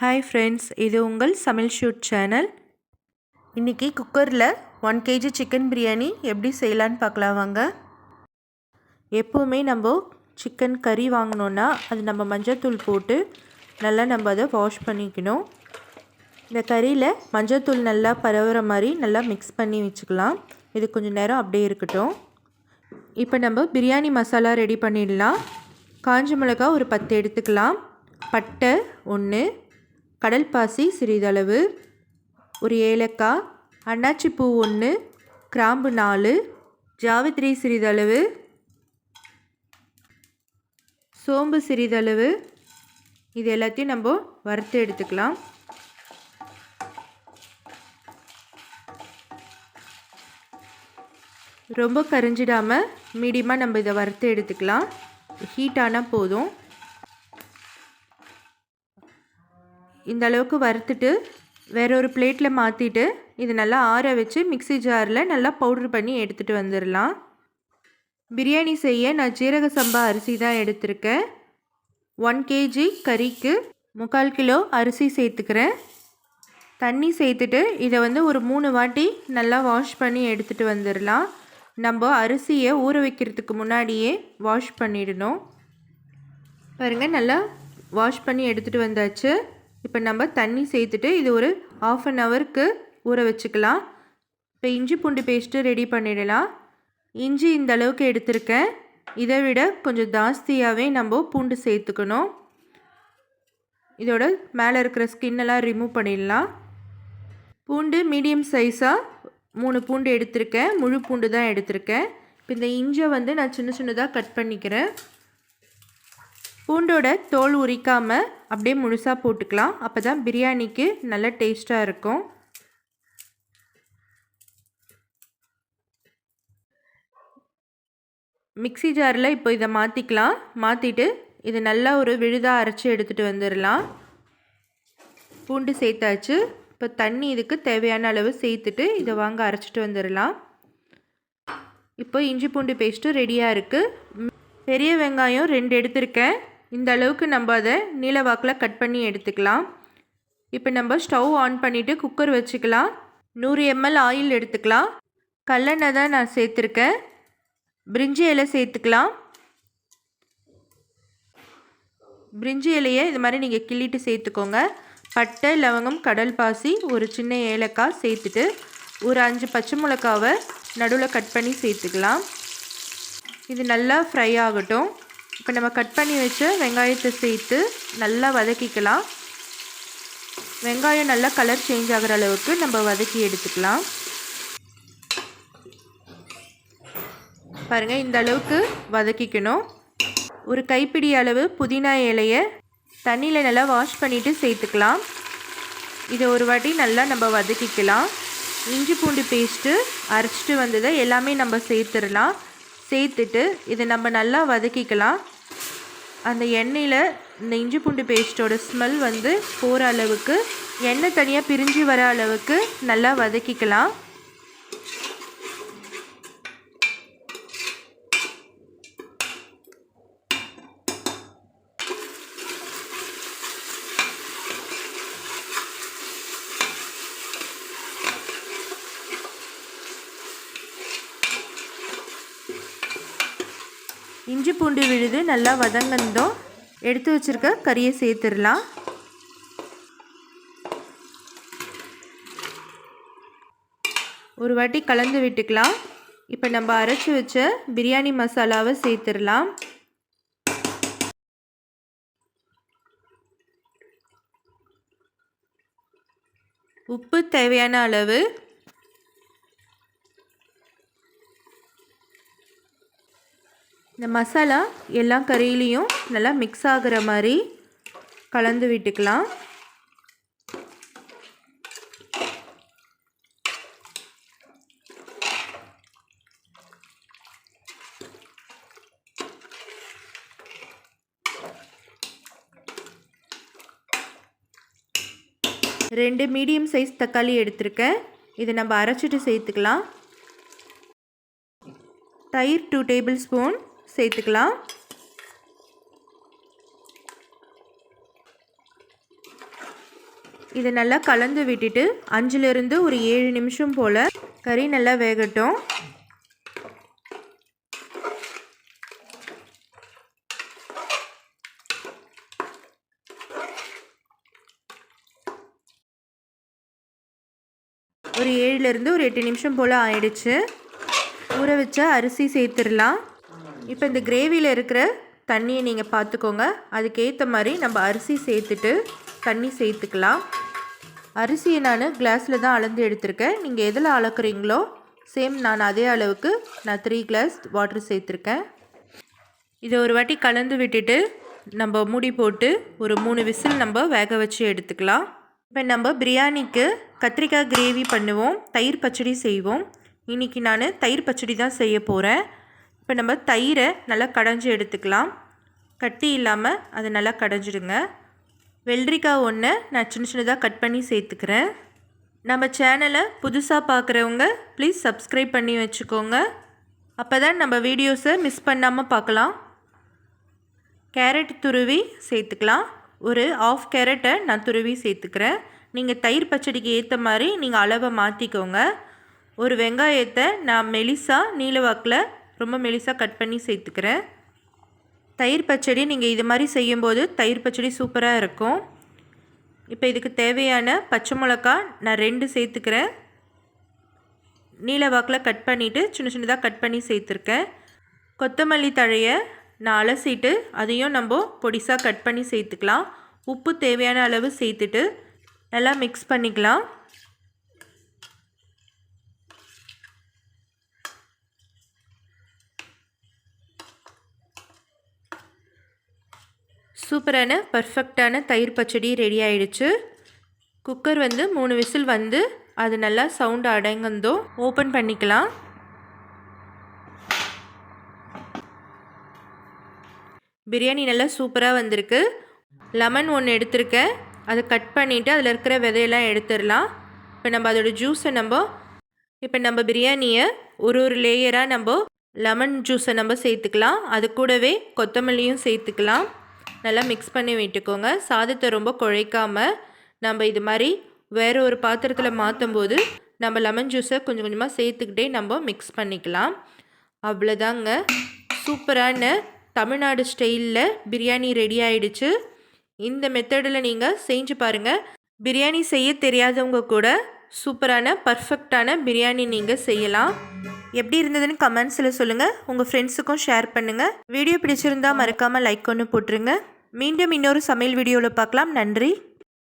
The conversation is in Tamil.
ஹாய் ஃப்ரெண்ட்ஸ் இது உங்கள் சமையல் ஷூட் சேனல் இன்றைக்கி குக்கரில் ஒன் கேஜி சிக்கன் பிரியாணி எப்படி செய்யலான்னு பார்க்கலாம் வாங்க. எப்போவுமே நம்ம சிக்கன் கறி வாங்கினோன்னா அது நம்ம மஞ்சத்தூள் போட்டு நல்லா நம்ம அதை வாஷ் பண்ணிக்கணும். இந்த கறியில் மஞ்சத்தூள் நல்லா பரவுற மாதிரி நல்லா மிக்ஸ் பண்ணி வச்சுக்கலாம். இது கொஞ்சம் நேரம் அப்படியே இருக்கட்டும். இப்போ நம்ம பிரியாணி மசாலா ரெடி பண்ணிடலாம். காஞ்ச மிளகா ஒரு பத்து எடுத்துக்கலாம். பட்டை ஒன்று கடல் பாசி சிறிதளவு ஒரு ஏலக்காய் அன்னாச்சி பூ ஒன்று கிராம்பு நாலு ஜாவித்ரி சிறிதளவு சோம்பு சிறிதளவு. இது எல்லாத்தையும் நம்ம வறுத்து எடுத்துக்கலாம். ரொம்ப கரிஞ்சிடாமல் மீடியமாக நம்ம இதை வறுத்து எடுத்துக்கலாம். ஹீட் ஆனால் போதும். இந்த அளவுக்கு வறுத்துட்டு வேற ஒரு பிளேட்டில் மாற்றிட்டு இது நல்லா ஆற வச்சு மிக்சி ஜாரில் நல்லா பவுட்ரு பண்ணி எடுத்துகிட்டு வந்துடலாம் பிரியாணி செய்ய நான் ஜீரக சம்பா அரிசி தான் எடுத்திருக்கேன். ஒன் கேஜி கறிக்கு முக்கால் கிலோ அரிசி சேர்த்துக்கிறேன். தண்ணி சேர்த்துட்டு இதை வந்து ஒரு மூணு வாட்டி நல்லா வாஷ் பண்ணி எடுத்துகிட்டு வந்துடலாம் நம்ம அரிசியை ஊற வைக்கிறதுக்கு முன்னாடியே வாஷ் பண்ணிடணும். பாருங்கள் நல்லா வாஷ் பண்ணி எடுத்துகிட்டு வந்தாச்சு. இப்போ நம்ம தண்ணி சேர்த்துட்டு இது ஒரு ஆஃப் அன் ஹவருக்கு ஊற வச்சுக்கலாம். இப்போ இஞ்சி பூண்டு பேஸ்ட்டு ரெடி பண்ணிடலாம். இஞ்சி இந்த அளவுக்கு எடுத்திருக்கேன். இதை விட கொஞ்சம் ஜாஸ்தியாகவே நம்ம பூண்டு சேர்த்துக்கணும். இதோட மேலே இருக்கிற ஸ்கின்னெல்லாம் ரிமூவ் பண்ணிடலாம். பூண்டு மீடியம் சைஸாக மூணு பூண்டு எடுத்திருக்கேன். முழு பூண்டு தான் எடுத்திருக்கேன். இப்போ இந்த இஞ்சை வந்து நான் சின்ன சின்னதாக கட் பண்ணிக்கிறேன். பூண்டோட தோல் உரிக்காமல் அப்படியே முழுசாக போட்டுக்கலாம். அப்போ தான் பிரியாணிக்கு நல்ல டேஸ்ட்டாக இருக்கும். மிக்சி ஜாரில் இப்போ இதை மாற்றிக்கலாம் மாற்றிட்டு இது நல்லா ஒரு விழுதாக அரைச்சி எடுத்துகிட்டு வந்துடலாம் பூண்டு சேர்த்தாச்சு. இப்போ தண்ணி இதுக்கு தேவையான அளவு சேர்த்துட்டு இதை வாங்க அரைச்சிட்டு வந்துடலாம் இப்போ இஞ்சி பூண்டு பேஸ்ட்டும் ரெடியாக இருக்குது பெரிய வெங்காயம் ரெண்டு எடுத்திருக்கேன். இந்த அளவுக்கு நம்ம அதை நீலவாக்கில் கட் பண்ணி எடுத்துக்கலாம். இப்போ நம்ம ஸ்டவ் ஆன் பண்ணிவிட்டு குக்கர் வச்சுக்கலாம். நூறு எம்எல் ஆயில் எடுத்துக்கலாம். கல்லெண்ணெய் தான் நான் சேர்த்துருக்கேன். பிரிஞ்சி இலை சேர்த்துக்கலாம். பிரிஞ்சி இலையை இது மாதிரி நீங்கள் கிள்ளிட்டு சேர்த்துக்கோங்க. பட்டை லவங்கம் கடல் பாசி ஒரு சின்ன ஏலக்காய் சேர்த்துட்டு ஒரு அஞ்சு பச்சை மிளகாவை நடுவில் கட் பண்ணி சேர்த்துக்கலாம். இது நல்லா ஃப்ரை ஆகட்டும். இப்போ நம்ம கட் பண்ணி வச்ச வெங்காயத்தை சேர்த்து நல்லா வதக்கிக்கலாம். வெங்காயம் நல்லா கலர் சேஞ்ச் ஆகிற அளவுக்கு நம்ம வதக்கி எடுத்துக்கலாம். பாருங்கள் இந்த அளவுக்கு வதக்கிக்கணும். ஒரு கைப்பிடி அளவு புதினா இலையை தண்ணியில் நல்லா வாஷ் பண்ணிவிட்டு சேர்த்துக்கலாம். இதை ஒரு வாட்டி நல்லா நம்ம வதக்கிக்கலாம். இஞ்சி பூண்டு பேஸ்ட்டு அரைச்சிட்டு வந்ததை எல்லாமே நம்ம சேர்த்துடலாம். சேர்த்துட்டு இதை நம்ம நல்லா வதக்கிக்கலாம். அந்த எண்ணெயில் இந்த இஞ்சி பூண்டு பேஸ்ட்டோட ஸ்மெல் வந்து போகிற அளவுக்கு எண்ணெய் தனியாக பிரிஞ்சு வர அளவுக்கு நல்லா வதக்கிக்கலாம். இஞ்சி பூண்டு விழுது நல்லா வதங்கந்தோம். எடுத்து வச்சுருக்க கறியை சேர்த்துடலாம். ஒரு வாட்டி கலந்து விட்டுக்கலாம். இப்போ நம்ம அரைச்சி வச்ச பிரியாணி மசாலாவை சேர்த்துடலாம். உப்பு தேவையான அளவு இந்த மசாலா எல்லா கறியிலையும் நல்லா மிக்ஸ் ஆகிற மாதிரி கலந்து விட்டுக்கலாம். ரெண்டு மீடியம் சைஸ் தக்காளி எடுத்திருக்கேன். இதை நம்ம அரைச்சிட்டு சேர்த்துக்கலாம். தயிர் டூ டேபிள் ஸ்பூன் சேர்த்துக்கலாம். இதை நல்லா கலந்து விட்டுட்டு அஞ்சுலேருந்து ஒரு ஏழு நிமிஷம் போல் கறி நல்லா வேகட்டும். ஒரு ஏழுலேருந்து ஒரு எட்டு நிமிஷம் போல் ஆயிடுச்சு. ஊற வச்ச அரிசி சேர்த்துடலாம். இப்போ இந்த கிரேவியில் இருக்கிற தண்ணியை நீங்கள் பார்த்துக்கோங்க. அதுக்கேற்ற மாதிரி நம்ம அரிசி சேர்த்துட்டு தண்ணி சேர்த்துக்கலாம். அரிசியை நான் கிளாஸில் தான் அளந்து எடுத்திருக்கேன். நீங்கள் எதில் அளக்குறீங்களோ சேம் நான் அதே அளவுக்கு நான் த்ரீ கிளாஸ் வாட்டர் சேர்த்துருக்கேன். இதை ஒரு வாட்டி கலந்து விட்டுட்டு நம்ம மூடி போட்டு ஒரு மூணு விசில் நம்ம வேக வச்சு எடுத்துக்கலாம். இப்போ நம்ம பிரியாணிக்கு கத்திரிக்காய் கிரேவி பண்ணுவோம் தயிர் பச்சடி செய்வோம். இன்றைக்கி நான் தயிர் பச்சடி தான் செய்ய போகிறேன் இப்போ நம்ம தயிரை நல்லா கடைஞ்சி எடுத்துக்கலாம். கட்டி இல்லாமல் அதை நல்லா கடைஞ்சிடுங்க. வெள்ளரிக்காய் ஒன்று நான் சின்ன சின்னதாக கட் பண்ணி சேர்த்துக்கிறேன். நம்ம சேனலை புதுசாக பார்க்குறவங்க ப்ளீஸ் சப்ஸ்கிரைப் பண்ணி வச்சுக்கோங்க. அப்போ தான் நம்ம வீடியோஸை மிஸ் பண்ணாமல் பார்க்கலாம். கேரட் துருவி சேர்த்துக்கலாம். ஒரு ஆஃப் கேரட்டை நான் துருவி சேர்த்துக்கிறேன். நீங்கள் தயிர் பச்சடிக்கு ஏற்ற மாதிரி நீங்கள் அளவை மாற்றிக்கோங்க ஒரு வெங்காயத்தை நான் மெலிசா நீலவாக்கில் ரொம்ப மெலிசாக கட் பண்ணி சேர்த்துக்கிறேன். தயிர் பச்சடி நீங்கள் இது மாதிரி செய்யும்போது தயிர் பச்சடி சூப்பராக இருக்கும். இப்போ இதுக்கு தேவையான பச்சை மிளகா நான் ரெண்டு சேர்த்துக்கிறேன். நீலவாக்கில் கட் பண்ணிவிட்டு சின்ன சின்னதாக கட் பண்ணி சேர்த்துருக்கேன். கொத்தமல்லி தழையை நான் அலசிட்டு அதையும் நம்ம பொடிசாக கட் பண்ணி சேர்த்துக்கலாம். உப்பு தேவையான அளவு சேர்த்துட்டு நல்லா மிக்ஸ் பண்ணிக்கலாம். சூப்பரான பர்ஃபெக்டான தயிர் பச்சடி ரெடி ஆயிடுச்சு. குக்கர் வந்து மூணு விசில் வந்து அது நல்லா சவுண்ட் அடங்கந்தோ ஓப்பன் பண்ணிக்கலாம். பிரியாணி நல்லா சூப்பராக வந்திருக்கு. லெமன் ஒன்று எடுத்திருக்கேன். அதை கட் பண்ணிவிட்டு அதில் இருக்கிற விதையெல்லாம் எடுத்துடலாம். இப்போ நம்ம அதோட ஜூஸை நம்ம இப்போ நம்ம பிரியாணியை ஒரு ஒரு லேயராக நம்ம லெமன் ஜூஸை நம்ம சேர்த்துக்கலாம். அது கூடவே கொத்தமல்லியும் சேர்த்துக்கலாம். நல்லா மிக்ஸ் பண்ணி விட்டுக்கோங்க. சாதத்தை ரொம்ப குழைக்காமல் நம்ம இது மாதிரி வேறு ஒரு பாத்திரத்தில் மாற்றும் போது நம்ம லெமன் ஜூஸை கொஞ்சம் கொஞ்சமாக சேர்த்துக்கிட்டே நம்ம மிக்ஸ் பண்ணிக்கலாம். அவ்வளோதாங்க. சூப்பரான தமிழ்நாடு ஸ்டைலில் பிரியாணி ரெடி ஆயிடுச்சு. இந்த மெத்தடில் நீங்கள் செஞ்சு பாருங்கள் பிரியாணி செய்ய தெரியாதவங்க கூட சூப்பரான பர்ஃபெக்டான பிரியாணி நீங்கள் செய்யலாம். எப்படி இருந்ததுன்னு கமெண்ட்ஸில் சொல்லுங்கள் உங்கள் ஃப்ரெண்ட்ஸுக்கும் ஷேர் பண்ணுங்கள் வீடியோ பிடிச்சிருந்தா மறக்காமல் லைக் ஒன்று போட்டுருங்க. மீண்டும் இன்னொரு சமையல் வீடியோவில் பார்க்கலாம். நன்றி.